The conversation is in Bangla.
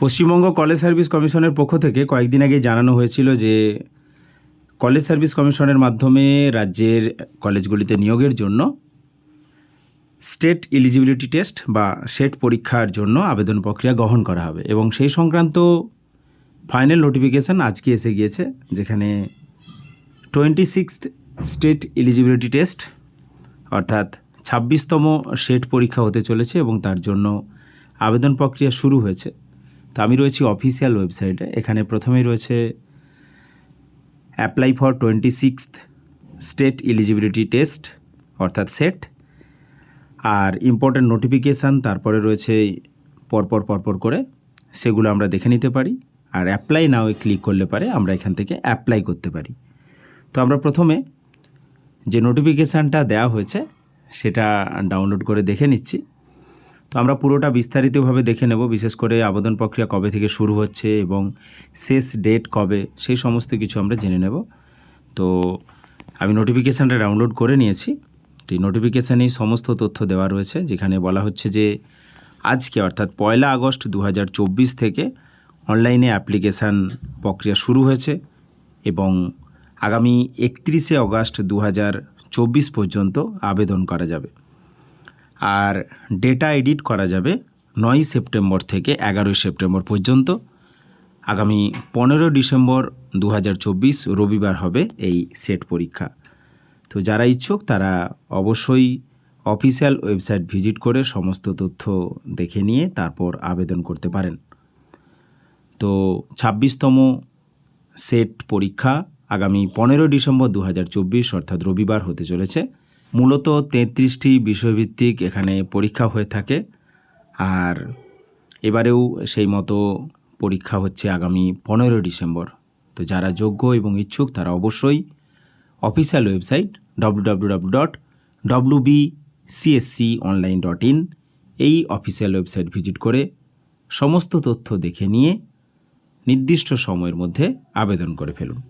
পশ্চিমবঙ্গ কলেজ সার্ভিস কমিশনের পক্ষ থেকে কয়েকদিন আগে জানানো হয়েছিল যে কলেজ সার্ভিস কমিশনের মাধ্যমে রাজ্যের কলেজগুলিতে নিয়োগের জন্য স্টেট এলিজিবিলিটি টেস্ট বা সেট পরীক্ষার জন্য আবেদন প্রক্রিয়া গ্রহণ করা হবে এবং সেই সংক্রান্ত ফাইনাল নোটিফিকেশান আজকে এসে গিয়েছে, যেখানে twenty six state eligibility test, অর্থাৎ ছাব্বিশতম সেট পরীক্ষা হতে চলেছে এবং তার জন্য আবেদন প্রক্রিয়া শুরু হয়েছে। তো আমি রয়েছি অফিসিয়াল ওয়েবসাইটে এখানে প্রথমেই রয়েছে apply for twenty six state eligibility test অর্থাৎ সেট আর ইম্পর্ট্যান্ট নোটিফিকেশান তারপরে রয়েছে পরপর পরপর করে। সেগুলো আমরা দেখে নিতে পারি, আর অ্যাপ্লাই নাও ক্লিক করলে পারে আমরা এখান থেকে অ্যাপ্লাই করতে পারি। তো আমরা প্রথমে যে নোটিফিকেশানটা দেওয়া হয়েছে, সেটা ডাউনলোড করে দেখে নিচ্ছি। তো আমরা পুরোটা বিস্তারিতভাবে দেখে নেব, বিশেষ করে আবেদন প্রক্রিয়া কবে থেকে শুরু হচ্ছে এবং শেষ ডেট কবে, সেই সমস্ত কিছু আমরা জেনে নেব। তো আমি নোটিফিকেশানটা ডাউনলোড করে নিয়েছি। তো এই নোটিফিকেশানেই সমস্ত তথ্য দেওয়া রয়েছে, যেখানে বলা হচ্ছে যে আজকে, অর্থাৎ পয়লা আগস্ট দু হাজার চব্বিশ থেকে অনলাইনে অ্যাপ্লিকেশান প্রক্রিয়া শুরু হয়েছে এবং আগামী একত্রিশে আগস্ট দু পর্যন্ত আবেদন করা যাবে। আর ডেটা এডিট করা যাবে নয় সেপ্টেম্বর থেকে এগারোই সেপ্টেম্বর পর্যন্ত। আগামী পনেরো ডিসেম্বর দু হাজার চব্বিশ রবিবার হবে এই সেট পরীক্ষা। তো যারা ইচ্ছুক তারা অবশ্যই অফিসিয়াল ওয়েবসাইট ভিজিট করে সমস্ত তথ্য দেখে নিয়ে তারপর আবেদন করতে পারেন। তো ছাব্বিশতম সেট পরীক্ষা আগামী পনেরো ডিসেম্বর দু হাজার চব্বিশ অর্থাৎ রবিবার হতে চলেছে। মূলত তেত্রিশটি বিষয়ভিত্তিক এখানে পরীক্ষা হয়ে থাকে। আর এবারেও সেই মতো পরীক্ষা হচ্ছে আগামী পনেরো ডিসেম্বর। তো যারা যোগ্য এবং ইচ্ছুক তারা অবশ্যই official website W W W dot W B CSC online dot in এই অফিসিয়াল ওয়েবসাইট ভিজিট করে সমস্ত তথ্য দেখে নিয়ে নির্দিষ্ট সময়ের মধ্যে আবেদন করে ফেলুন।